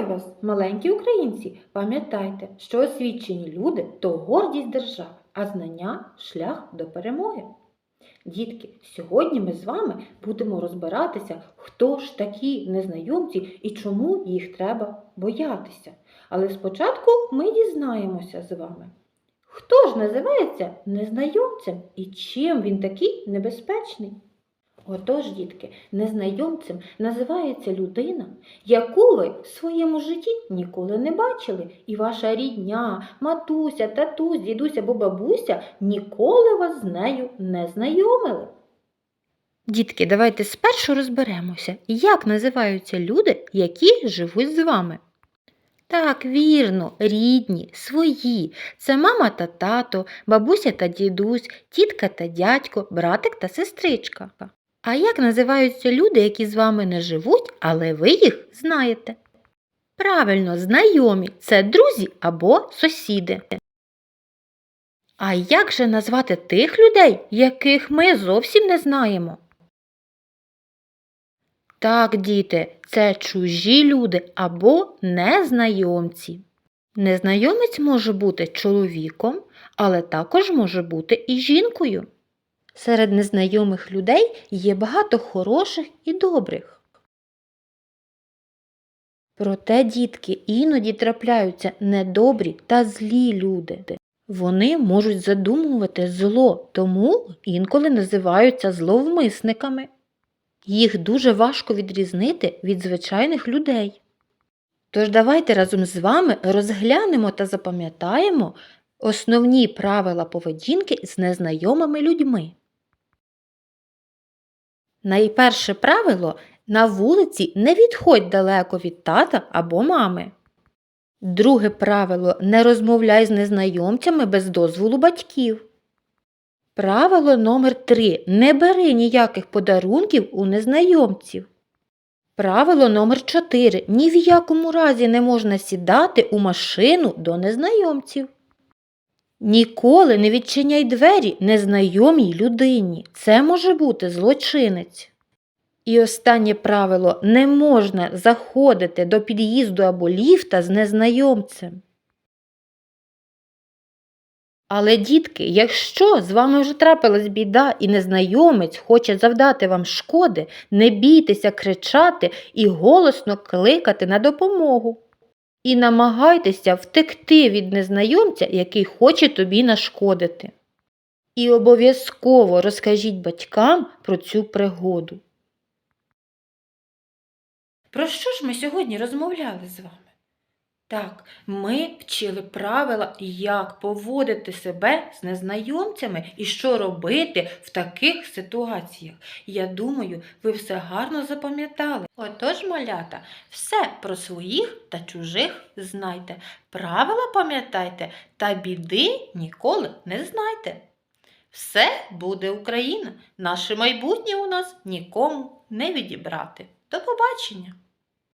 вас, маленькі українці, пам'ятайте, що освічені люди то гордість держави, а знання шлях до перемоги. Дітки, сьогодні ми з вами будемо розбиратися, хто ж такі незнайомці і чому їх треба боятися. Але спочатку ми дізнаємося з вами, хто ж називається незнайомцем і чим він такий небезпечний. Отож, дітки, незнайомцем називається людина, яку ви в своєму житті ніколи не бачили, і ваша рідня, матуся, татусь, дідусь або бабуся ніколи вас з нею не знайомили. Дітки, давайте спершу розберемося, як називаються люди, які живуть з вами. Так, вірно, рідні, свої. Це мама та тато, бабуся та дідусь, тітка та дядько, братик та сестричка. А як називаються люди, які з вами не живуть, але ви їх знаєте? Правильно, знайомі це друзі або сусіди. А як же назвати тих людей, яких ми зовсім не знаємо? Так, діти, це чужі люди або незнайомці. Незнайомець може бути чоловіком, але також може бути і жінкою. Серед незнайомих людей є багато хороших і добрих. Проте, дітки, іноді трапляються недобрі та злі люди. Вони можуть задумувати зло, тому інколи називаються зловмисниками. Їх дуже важко відрізнити від звичайних людей. Тож давайте разом з вами розглянемо та запам'ятаємо основні правила поведінки з незнайомими людьми. Найперше правило на вулиці не відходь далеко від тата або мами. Друге правило не розмовляй з незнайомцями без дозволу батьків. Правило номер 3 не бери ніяких подарунків у незнайомців. Правило номер 4 ні в якому разі не можна сідати у машину до незнайомців. Ніколи не відчиняй двері незнайомій людині. Це може бути злочинець. І останнє правило не можна заходити до під'їзду або ліфта з незнайомцем. Але, дітки, якщо з вами вже трапилась біда і незнайомець хоче завдати вам шкоди, не бійтеся кричати і голосно кликати на допомогу. І намагайтеся втекти від незнайомця, який хоче тобі нашкодити. І обов'язково розкажіть батькам про цю пригоду. Про що ж ми сьогодні розмовляли з вами? Так, ми вчили правила, як поводити себе з незнайомцями і що робити в таких ситуаціях. Я думаю, ви все гарно запам'ятали. Отож, малята, все про своїх та чужих знайте. Правила пам'ятайте та біди ніколи не знайте. Все буде Україна. Наше майбутнє у нас нікому не відібрати. До побачення!